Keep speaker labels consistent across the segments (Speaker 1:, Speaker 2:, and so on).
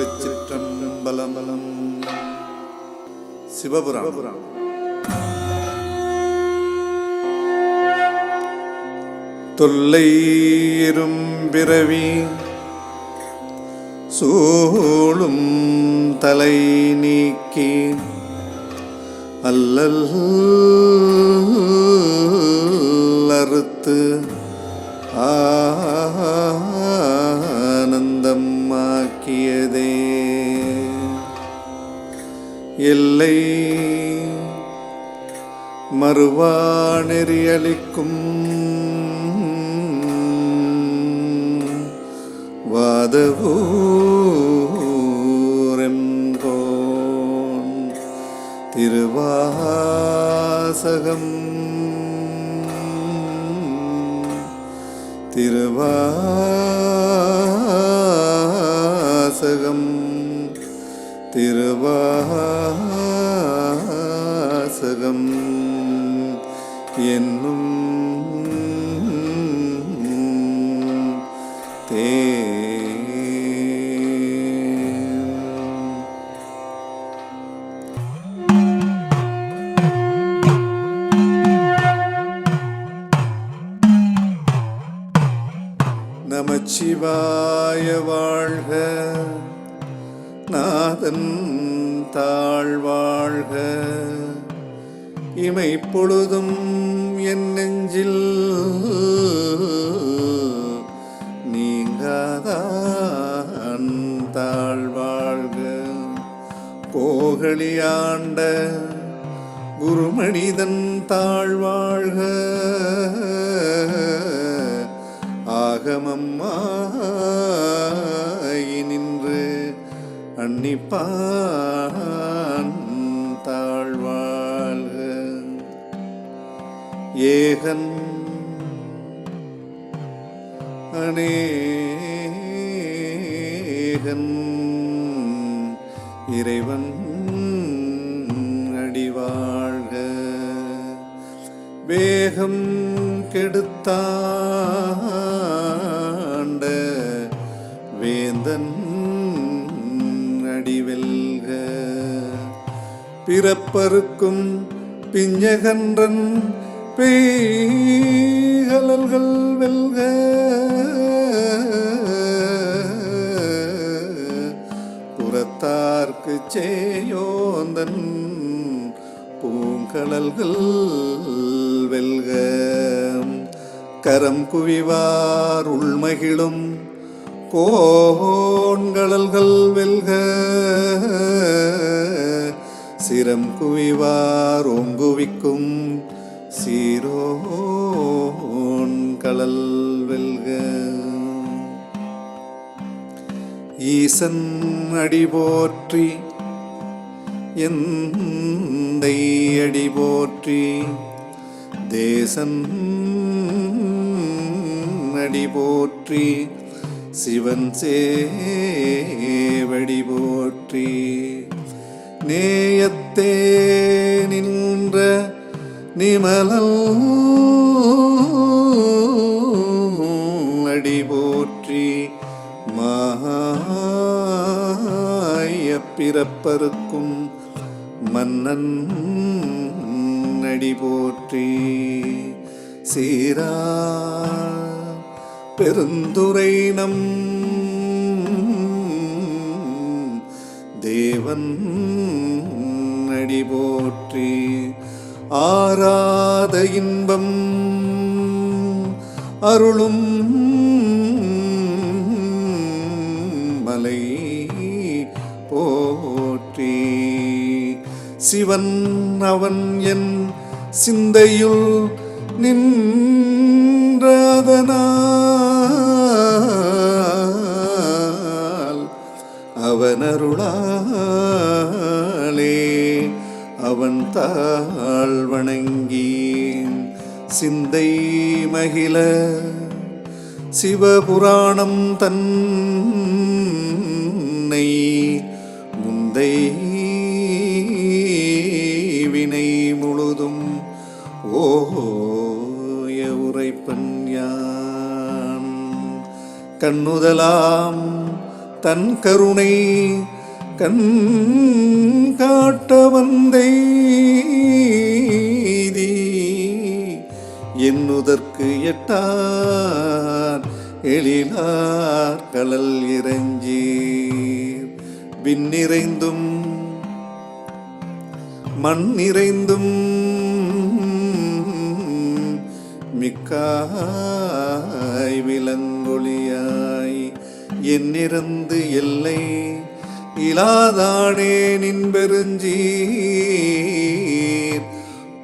Speaker 1: திருச்சிற்றம்பலம். சிவபுராணம். தொல்லையிரும் பிறவி சூழும் தலை நீக்கி அல்லல் அறுத்து ஆ இல்லை. மறுவா நெறியளிக்கும் வாதவூரெம்போன் திருவாசகம். திருவாசகம். திருவாசகம் என்னும் தேன் நமச்சிவாய வாழ்க நாதன் தாழ்வாழ்க. இமை பொழுதும் என் நெஞ்சில் நீங்காதான் தாழ்வாழ்க. கோகலியாண்ட குருமனிதன் தாழ்வாழ்க. ஆகமம்மா அன்னிப்பான் தாழ்வாழ்க. ஏகன் அநேகன் இறைவன் அடிவாழ்க. வேகம் கெடுத்தாண்ட பிறப்பருக்கும் பிஞ்சகன்றன் பேகலல்கள் வெல்க. புறத்தார்க்கு சேயோந்தன் பூங்கடல்கள் வெல்க. கரம் குவிவார் உள்மகிழும் கோண்கடல்கள் வெல்க. சிரம் குவிவார் ஓங்குவிக்கும் சீரோன் கடல் வெல்க. ஈசன் அடி போற்றி எந்தை அடி போற்றி தேசன் அடி போற்றி சிவன் சேவடி போற்றி. நேயத்தே நின்ற நிமலல் அடி போற்றி மாய பிறப்பருக்கும் மன்னன் அடி போற்றி. சீரா பெருந்துரை நம் அருளும் மலை போற்றி. சிவன் அவன் என் சிந்தையுள் நின்றதனால் அவன் அருளாலே அவன் தாழ் வணங்கி சிந்தை மகிழ சிவபுராணம் தன்னை முந்தை வினை முழுதும் ஓய உரைப்பன் யான். கண்ணுதலாம் தன் கருணை கண் காட்ட வந்தெய்தி என்னுதற்கு எட்டார் எழிலார் கடல் இறஞ்சீர். விண்ணிறைந்தும் மண் நிறைந்தும் மிக்காய் விலங்கொழியாய் என்னிறந்து எல்லை இலாதானே நின் பெருஞ்சீர்.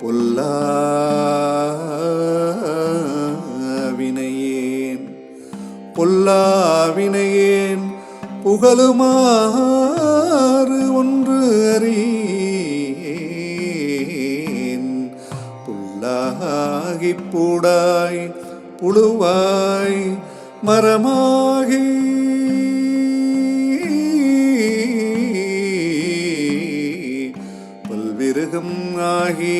Speaker 1: பொல்லா பொல்லாவினையேன் புகழுமாறு ஒன்று அறியேன். புல்லாகி பூடாய் புழுவாய் மரமாகி பல்விருகம் ஆகி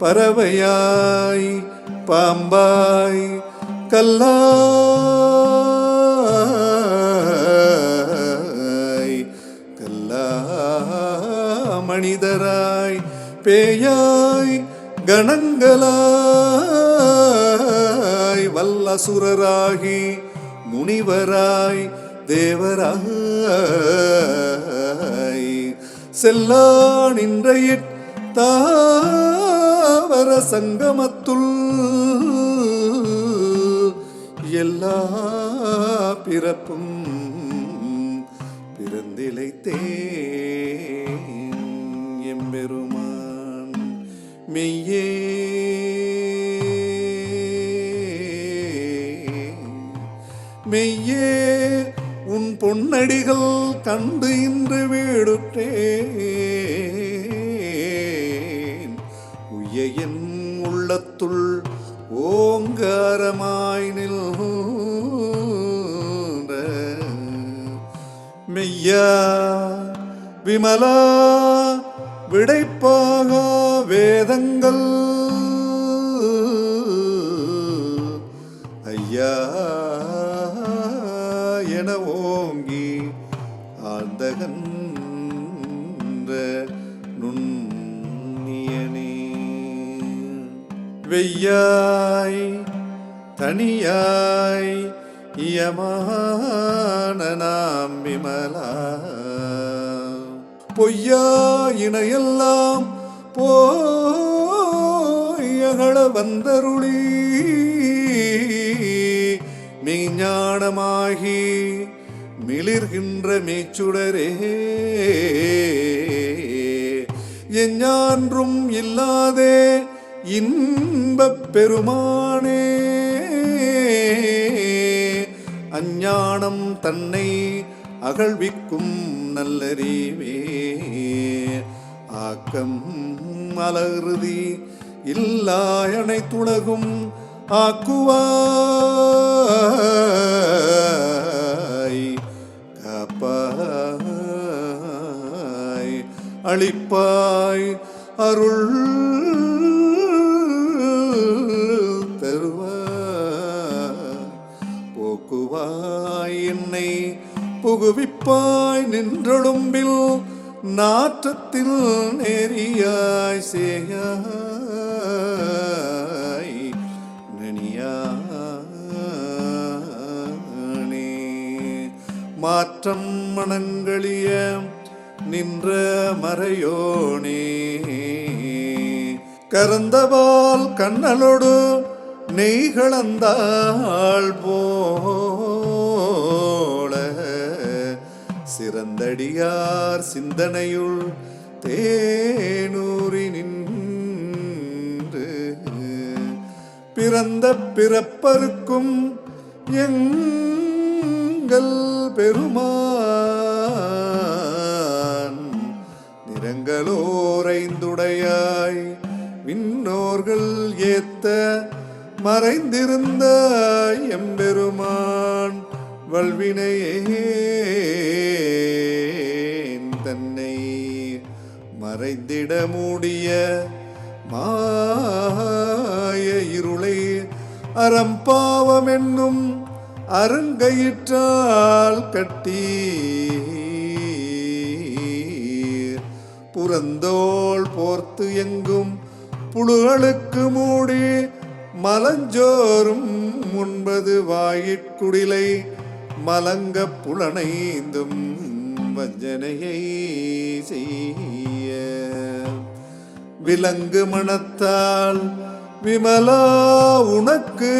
Speaker 1: பறவையாய் பாம்பாய் கல்லாய் கல்லா மனிதராய் பேயாய் கணங்களாய் வல்லசுரராகி முனிவராய் தேவராய். செல்லா நின்றைய தாவர சங்கமத்துள் எல்லா பிறப்பும் பிறந்திலைத்தேன் எம்பெருமான். மெய்யே. மெய்யே உன் பொன்னடிகள் கண்டு இன்று வீடுற்றேன். உய என் உள்ளத்துள் விமலா விடைப்பாக வேதங்கள். ஐயா என ஓங்கி ஆழ்ந்தகன்ற நுண்ணியனே. வெய்யாய் தனியாய் இயமான நாம் விமலா பொய்யா இணையெல்லாம் போயகள வந்தருளி. மெய்ஞானமாகி மிளிர்கின்ற மெய்ச்சுடரே எஞ்ஞான்றும் இல்லாதே இன்பப் பெருமானே. அஞ்ஞானம் தன்னை அகழ்விக்கும் நல்லறிவே. ஆக்கம் அலறுதி இல்லாயனை துலகும் ஆக்குவாய். காப்பாய் அளிப்பாய் அருள் தருவாய். போக்குவாய் என்னை புகுவிப்பாய் நின்றொடும்பில் நாற்றத்தில் நெறியாய் சேயாய் நனியானே மாற்றம் மணங்களிய நின்ற மறையோனே. கரந்தவால் கண்ணலோடு நெய் கலந்தாள் போல. அடியார் சிந்தனையுள் தேனூறி நின்று பிறந்த பிறப்பருக்கும் எங்கள் பெருமான் நிறங்களோரைந்துடையாய் விண்ணோர்கள் ஏத்த மறைந்திருந்த எம்பெருமான். வல்வினையேன் தன்னை மறைந்திட மூடிய மாய இருளை அறம்பாவம் என்னும் அருங்கயிற்றால் கட்டி புறந்தோள் போர்த்து எங்கும் புழுகளுக்கு மூடி மலஞ்சோறும் முன்பது வாயிற்குடிலை மலங்க புலனைந்தும் வஞ்சனையை செய்ய. விலங்கு மனத்தால் விமலா உனக்கு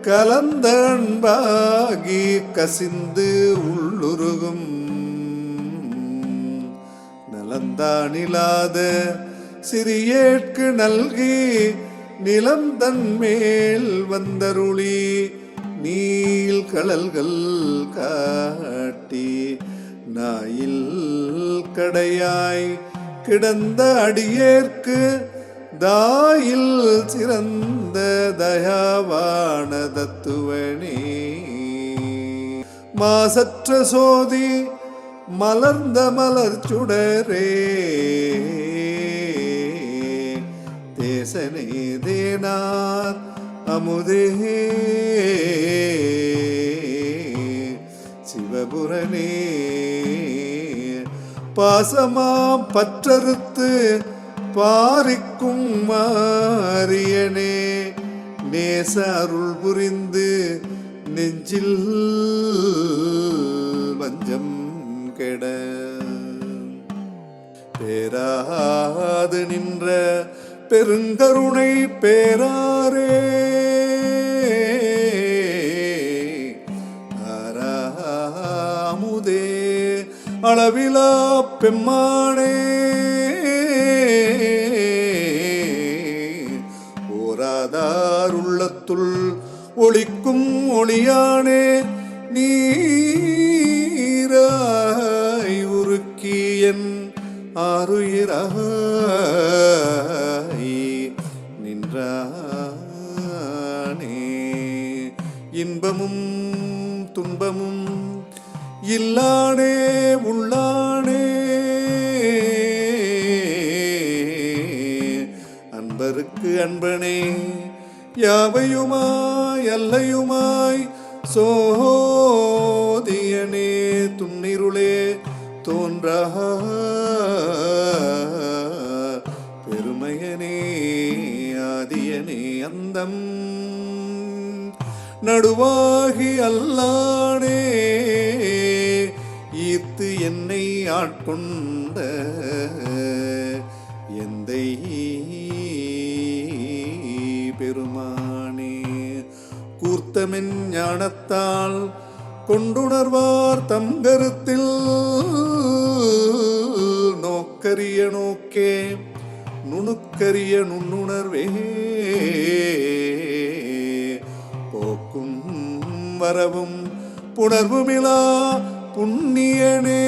Speaker 1: கலந்த அன்பாகி கசிந்து உள்ளுருகும். நலந்தானிலாத சிறியேற்கு நல்கி நிலம் தன்மேல் வந்தருளி நீல் கடல்கள் காட்டி நாயில் கடையாய் கிடந்த அடியேற்கு தாயில் சிறந்த தயாவான தத்துவனே மாசற்ற சோதி மலர்ந்த மலர் சுடரே. தேசனே தேனார் அமுதே சிவபுரனே பாசமா பற்றறுத்து பாரிக்கும் மாரியனே. நேச அருள் புரிந்து நெஞ்சில் வஞ்சம் கெட. பேராது நின்ற பெருங்கருணை பேராரே. அளவிலா பெம்மானே. ஓராதார் உள்ளத்துள் ஒளிக்கும் ஒளியானே நீராய் உருக்கியன் ஆறுயிராய் நின்றானே. இன்பமும் துன்பமும் இல்லானே உள்ளானே. அன்பருக்கு அன்பனே யாவையுமாய் அல்லையுமாய் சோதியனே துன்னிருளே தோன்றா பெருமையனே ஆதியனே அந்தம். நடுவாகி அல்லானே. என்னை ஆட்கொண்ட எந்தை பெருமானே. கூர்த்தமென் ஞானத்தால் கொண்டுணர்வார் தம் கருத்தில் நோக்கரிய நோக்கே நுணுக்கரிய நுண்ணுணர்வே. போக்கும் வரவும் புணர்வுமிலா புண்ணியனே.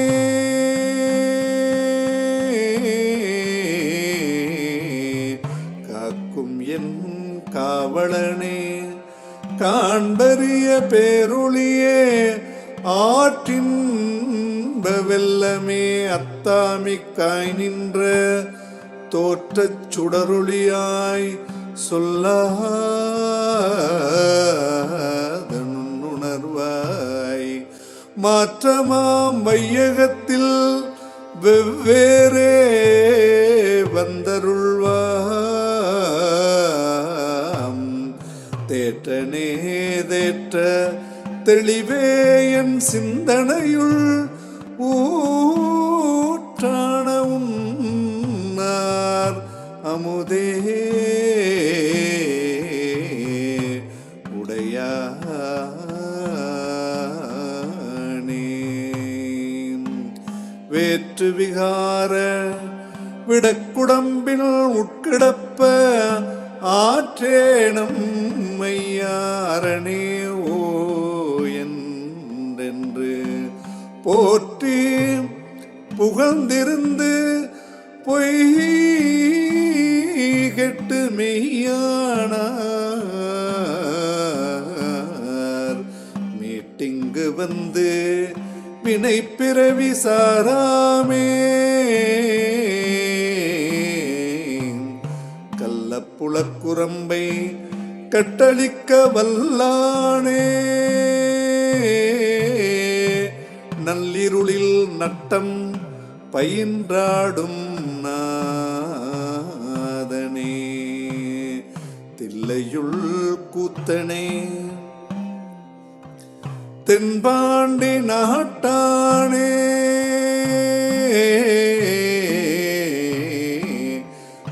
Speaker 1: காக்கும் என் காவலனே காண்டறிய பேருளியே ஆற்றின் வெல்லமே அத்தாமிக்காய் நின்ற தோற்றச் சுடருளியாய் சொல்லா மாற்றமாம் வையகத்தில் வெவ்வேறே வந்தருள்வாம். தேற்றனே தேற்ற தெளிவே என் சிந்தனையுள் வேற்று விகார விடக்குடம்பில் உட்கிடப்ப ஆற்றேனும் மையாரணே ஓ என்றென்று போற்றி புகழ்ந்திருந்து பொய் கெட்டு மெய்யானார். மீட்டிங்கு வந்து வினை பிறவி சாராமே. கள்ளப்புலக்குரம்பை கட்டளிக்க வல்லானே. நள்ளிருளில் நட்டம் பயின்றாடும் நாதனே. தில்லையுள் கூத்தனே. தென்பாண்டி நாட்டானே.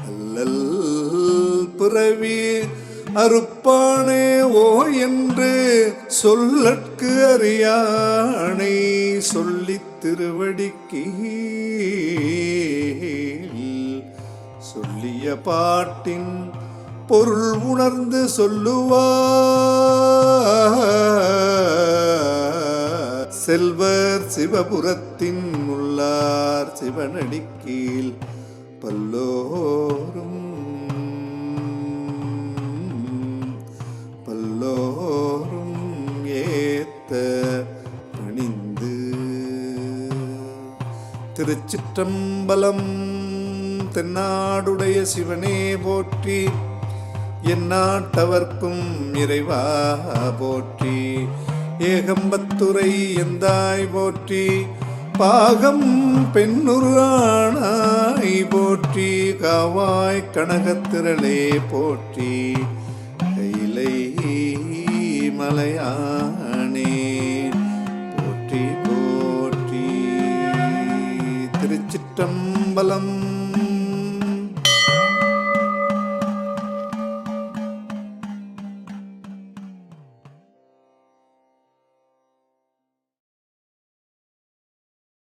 Speaker 1: அல்லல் பிறவி அறுப்பானே ஓ என்று சொல்லற்கு அறியானை சொல்லித் திருவடிக்கு சொல்லிய பாட்டின் பொருள் உணர்ந்து சொல்லுவார். செல்வர் சிவபுரத்தின் உள்ளார் சிவனடிக்கீழ் பல்லோரும். பல்லோரும் ஏத்த பணிந்து. திருச்சிற்றம்பலம் தென்னாடுடைய சிவனே போற்றி என் நாட்டவர்க்கும் இறைவா போற்றி. ஏகம்பத்துரை எந்தாய் போற்றி? பாகம் பெண்ணுருவானாய் போற்றி. காவாய் கனகத்திரளே போற்றி. கைலை மலையானே போற்றி போற்றி. திருச்சிற்றம்பலம்